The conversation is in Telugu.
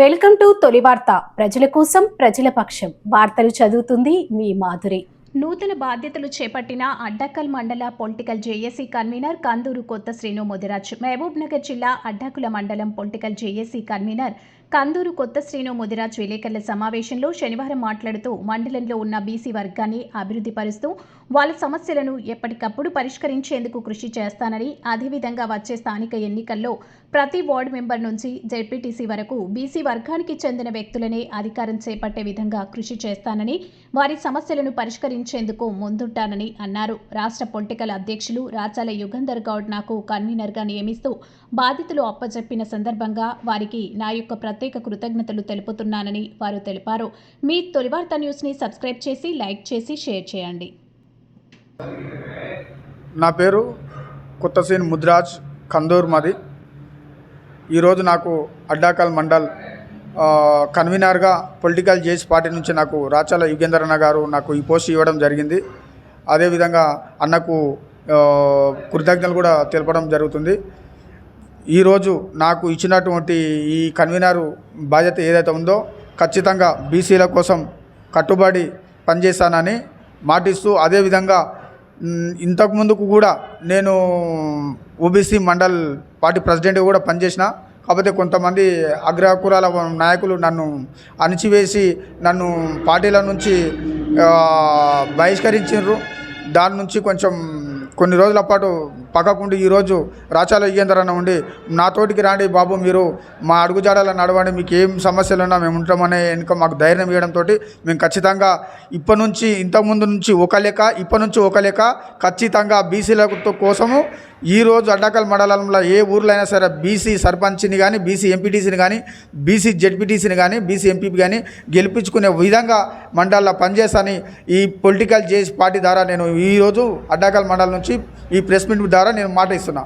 వెల్కమ్ టు తొలి వార్త. ప్రజల కోసం ప్రజల పక్షం. వార్తలు చదువుతుంది మీ మాధురి. నూతన బాధ్యతలు చేపట్టిన అడ్డక్కల్ మండల పొలిటికల్ జేఏసీ కన్వీనర్ కందూరు కొత్త శ్రీను ముదిరాజ్. మహబూబ్ నగర్ జిల్లా అడ్డకుల మండలం పొలిటికల్ జేఏసీ కన్వీనర్ కందూరు కొత్త శ్రీను ముదిరాజ్ విలేకరుల సమావేశంలో శనివారం మాట్లాడుతూ మండలంలో ఉన్న బీసీ వర్గాన్ని అభివృద్ధి పరుస్తూ వాళ్ళ సమస్యలను ఎప్పటికప్పుడు పరిష్కరించేందుకు కృషి చేస్తానని అదేవిధంగా వచ్చే స్థానిక ఎన్నికల్లో ప్రతి వార్డు మెంబర్ నుంచి జెడ్పీటీసీ వరకు బీసీ వర్గానికి చెందిన వ్యక్తులనే అధికారం చేపట్టే విధంగా కృషి చేస్తానని వారి సమస్యలను పరిష్కరించేందుకు ముందుంటానని అన్నారు. రాష్ట్ర పొలిటికల్ అధ్యక్షులు రాచాల యుగంధర్ గౌడ్ నాకు కన్వీనర్గా నియమిస్తూ బాధితులు అప్పచెప్పిన సందర్భంగా వారికి నా యొక్క ప్రత్యేక కృతజ్ఞతలు తెలుపుతున్నానని వారు తెలిపారు. మీ తొలివార్త న్యూస్ని సబ్స్క్రైబ్ చేసి లైక్ చేసి షేర్ చేయండి. నా పేరు కొత్తసీన్ ముద్రాజ్ కందూర్ మాది. ఈరోజు నాకు అడ్డాకల్ మండల్ కన్వీనర్గా పొలిటికల్ జేస్ పార్టీ నుంచి నాకు రాచాల యుగేందర్ అన్న గారు నాకు ఈ పోస్ట్ ఇవ్వడం జరిగింది. అదేవిధంగా అన్నకు కృతజ్ఞతలు కూడా తెలపడం జరుగుతుంది. ఈరోజు నాకు ఇచ్చినటువంటి ఈ కన్వీనర్ బాధ్యత ఏదైతే ఉందో ఖచ్చితంగా బీసీల కోసం కట్టుబడి పనిచేస్తానని మాటిస్తూ అదేవిధంగా మ్, ఇంతకు ముందుకు కూడా నేను ఓబీసీ మండల్ పార్టీ ప్రెసిడెంట్ కూడా పనిచేసిన. కాకపోతే కొంతమంది అగ్రకులాల నాయకులు నన్ను అణిచివేసి నన్ను పార్టీల నుంచి బహిష్కరించారు దాని నుంచి కొంచెం కొన్ని రోజుల పాటు పక్కకుండి ఈరోజు రాచాల యుగేందర్ అన్న ఉండి నాతోటికి రాండి బాబు మీరు మా అడుగుజాడల నడవండి మీకు ఏం సమస్యలు ఉన్నా మేము ఉంటామనే వెనుక మాకు ధైర్యం ఇవ్వడంతో మేము ఖచ్చితంగా ఇప్పటి నుంచి ఇంతకుముందు నుంచి ఒక లెక్క ఇప్పటి నుంచి ఒక లెక్క ఖచ్చితంగా బీసీల కోసము ఈరోజు అడ్డకల్ మండలంలో ఏ ఊర్లో అయినా సరే బీసీ సర్పంచ్ని కానీ బీసీ ఎంపీటీసీని కానీ బీసీ జెడ్పీటీసీని కానీ బీసీ ఎంపీపీ కానీ గెలిపించుకునే విధంగా మండలంలో పనిచేస్తాను ఈ పొలిటికల్ చేసి పార్టీ ద్వారా నేను ఈరోజు అడ్డాకల్ మండలం నుంచి ఈ ప్రెస్ మీట్ ద్వారా నేను మాట ఇస్తున్నా.